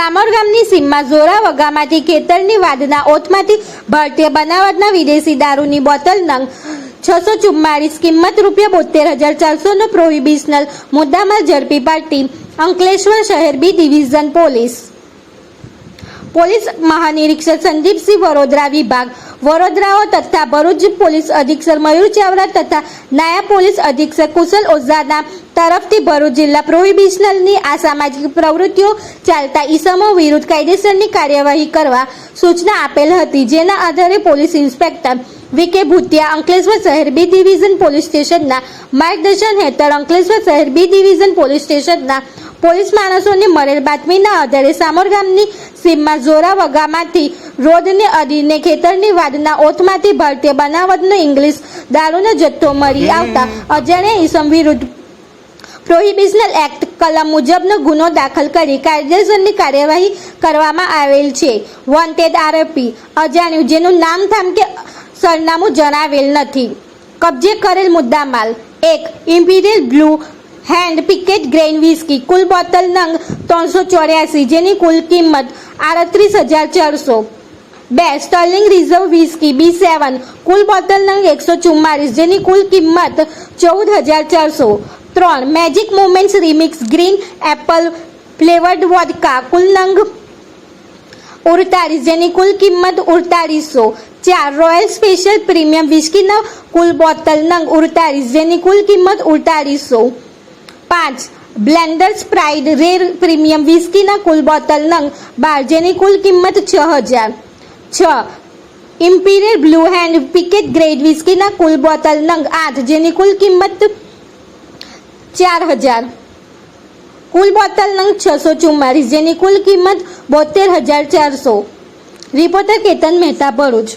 સામોર ગામની સીમમાં ઝોરા વગામાંથી ખેતરની વાદના ઓથમાંથી ભારતીય બનાવટના વિદેશી દારૂની બોટલ નંગ છસો ચુમ્માળીસ કિંમત રૂપિયા બોતેર હજાર ચારસોનો પ્રોહિબિશનલ મુદ્દામાં ઝડપી પાડતી અંકલેશ્વર શહેર બી ડિવિઝન પોલીસ. પોલીસ મહાનિરીક્ષક સંદીપસિંહ વડોદરા વિભાગ વડોદરાઓ તથા ભરૂચ પોલીસ અધિક્ષક મયુર ચાવડા તથા નાયબ પોલીસ અધિક્ષક કુશલ ઓઝાના તરફથી ભરૂચ જિલ્લા પ્રોહિબિશનલની આ સામાજિક પ્રવૃત્તિઓ ચાલતા ઈસમો વિરુદ્ધ કાયદેસરની કાર્યવાહી કરવા સૂચના આપેલ હતી. જેના આધારે police inspector VK Bhutiya, Ankleshwar શહેર બી ડિવિઝન પોલીસ સ્ટેશનના માર્ગદર્શન હેઠળ અંકલેશ્વર શહેર બી ડિવિઝન પોલીસ સ્ટેશનના પોલીસ માણસોને મળેલ બાતમીના આધારે સામોર ગામની સીમમાં જોરા વગામાંથી રોડને અડીને ખેતરની વાદના ઓથમાંથી ભારતીય બનાવટનો ઇંગ્લિશ દારૂનો જથ્થો મળી આવતા અજાણ્યા ઈસમ વિરુદ્ધ પ્રોહિબિશનલ એક્ટ કલમ મુજબનો ગુનો દાખલ કરી કાયદેસરની કાર્યવાહી કરવામાં આવેલ છે. વોન્ટેડ આરોપી અજાણ્યું જેનું નામ થામ કે સરનામું જણાવેલ નથી. કબજે કરેલ મુદ્દામાલ એક imperial blue hand picked grain whisky કુલ બોટલ નંગ ત્રણસો ચોર્યાસી જેની કુલ કિંમત આડત્રીસ હજાર ચારસો બે sterling reserve whisky B seven કુલ બોટલ નંગ એકસો ચુમ્માલીસ જેની કુલ કિંમત ચૌદ હજાર ચારસો. ત્રણ magic moments remix green apple flavoured vodka કુલ નંગ ઉડતાલીસ જેની કુલ કિંમત ઉડતાલીસો ચાર રોયલ સ્પેશિયલ પ્રીમિયમ વિસ્કીના કુલ બોટલ નંગ ઉડતાલીસ જેની કુલ કિંમત ઉડતાલીસો પાંચ બ્લેન્ડર સ્પ્રાઇડ રેર પ્રીમિયમ વિસ્કીના કુલ બોટલ નંગ બાર, જેની કુલ કિંમત છ હજાર. છ. Imperial blue hand picked grade વિસ્કીના કુલ બોટલ નંગ આઠ, જેની કુલ કિંમત ચાર હજાર. કુલ બોટલ નંગ છસો ચુમ્માલીસ જેની કુલ કિંમત બોતેર હજાર ચારસો. રિપોર્ટર કેતન મહેતા ભરૂચ.